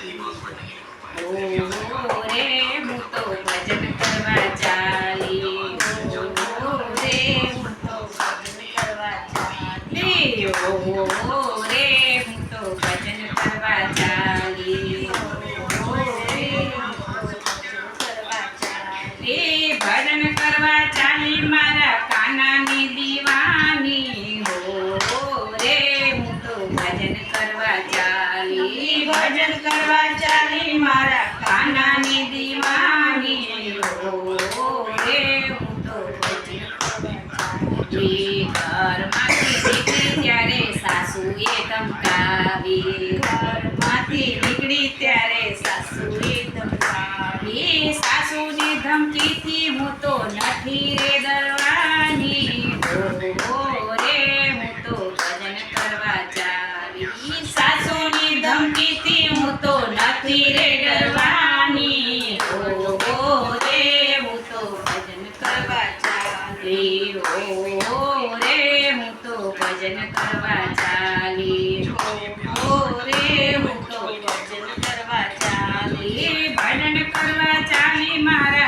ઓ રે હું તો ભજન કરવા ચાલી ઓ રે હું તો ભજન કરવા ચાલી ઓ રે હું તો ભજન કરવા ચાલી ઓ રે હું તો ભજન કરવા ચાલી ભજન કરવા ચાલી મારા કાનાની દીવાની હો રે હું તો ભજન કરવા ચાલી ભજન કરવા ચાલી મારા કાનાની દીવાની. રે હું તો ઘરમાંથી નીકળી ત્યારે સાસુએ ધમકાવી. ઘરમાંથી નીકળી ત્યારે સાસુએ ધમકાવી. સાસુની ધમકીથી હું તો નથી રે ડરવાની હું ભજન કરવા ચાલી ઓ રે હું ભજન કરવા ચાલી ભજન કરવા ચાલી મારા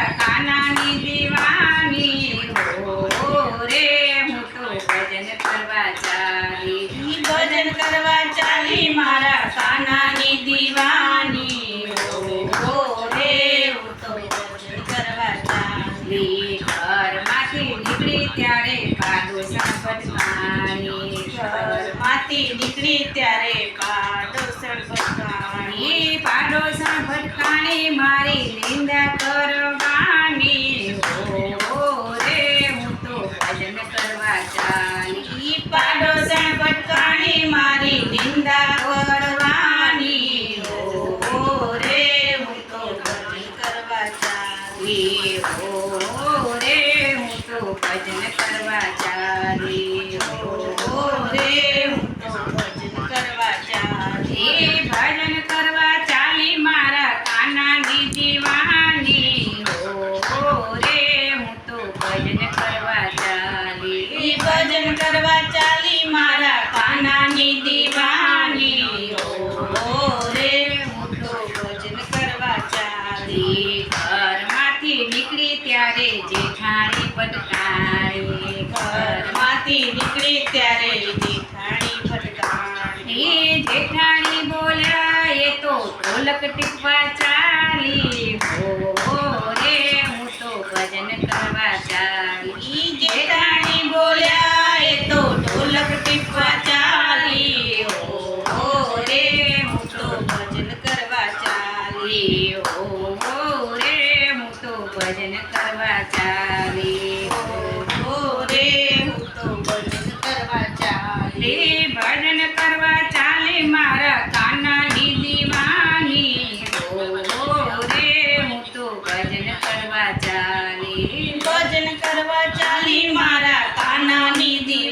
નીકળી ત્યારે પાડોસણ ભટકાણી પાડોસણ ભટકાણી મારી નિંદા કરવાની. ઓ રે, હું તો ભજન કરવા ચાલી. પાડોસણ ભટકાણી મારી નિંદા કરવાની હો રે હું તો ભજન કરવા ચાલી હો રે હું તો ભજન કરવા ચાલી હો રે હું તો ભજન કરવા ચાલી ભજન કરવા ચાલી મારા કાનાની દીવાની હો રે હું તો ભજન કરવા ચાલી ભજન કરવા ચાલી મારા ઘરમાંથી નીકળી ત્યારે જેઠાણી પટકારી. ઘરમાંથી નીકળી ત્યારે જેઠાણી પટકારી. જેઠાણી બોલ્યા એ તો ઢોલક ટીપવા ચાલી કરવા ચાલી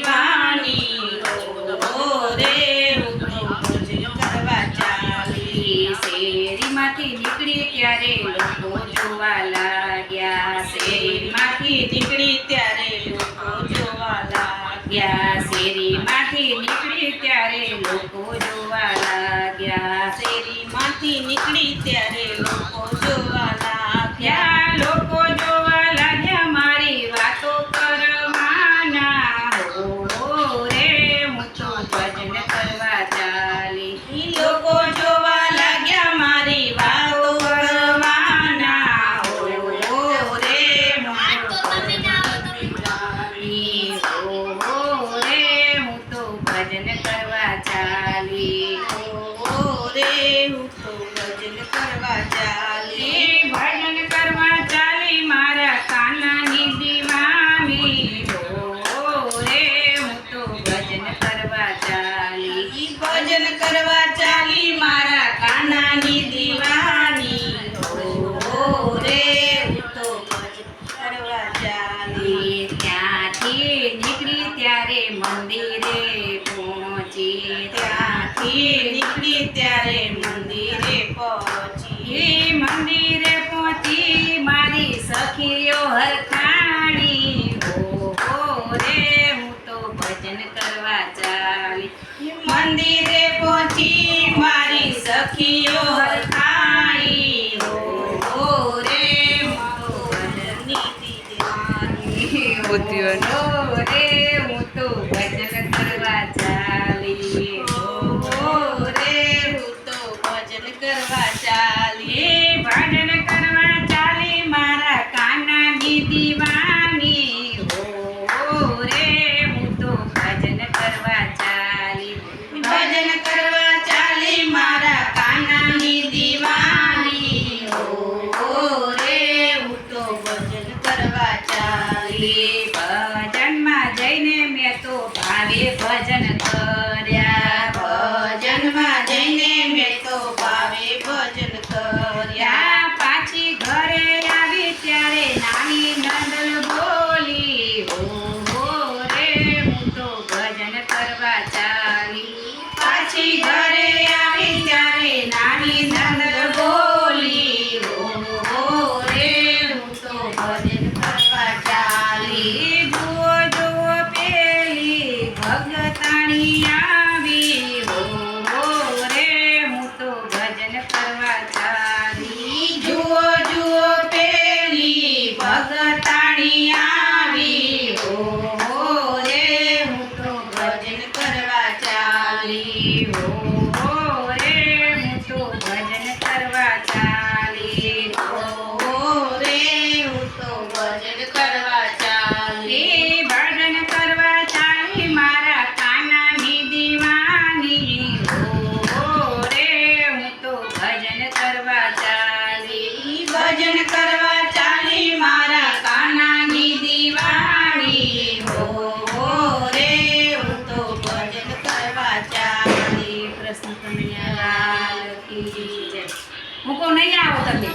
માની ભજન કરવા ચાલી શેરીમાંથી નીકળી ત્યારે લોકો જોવા લાગ્યા શેરીમાંથી નીકળી ત્યારે લોકો જોવા લાગ્યા. શેરીમાંથી નીકળી ત્યારે લોકો લાગ્યા. શેરીમાંથી નીકળી ત્યારે લોકો મંદિરે પહોંચી ત્યાંથી નીકળી ત્યારે મંદિરે પહોંચી. મંદિરે પહોંચી મારી સખીઓ હરખાણી. હો રે હું તો ભજન કરવા ચાલી. મંદિરે પહોંચી મારી સખીઓ હરખાણી. હો રે હું તો ભજનની દીવાની. રે ભગતાણી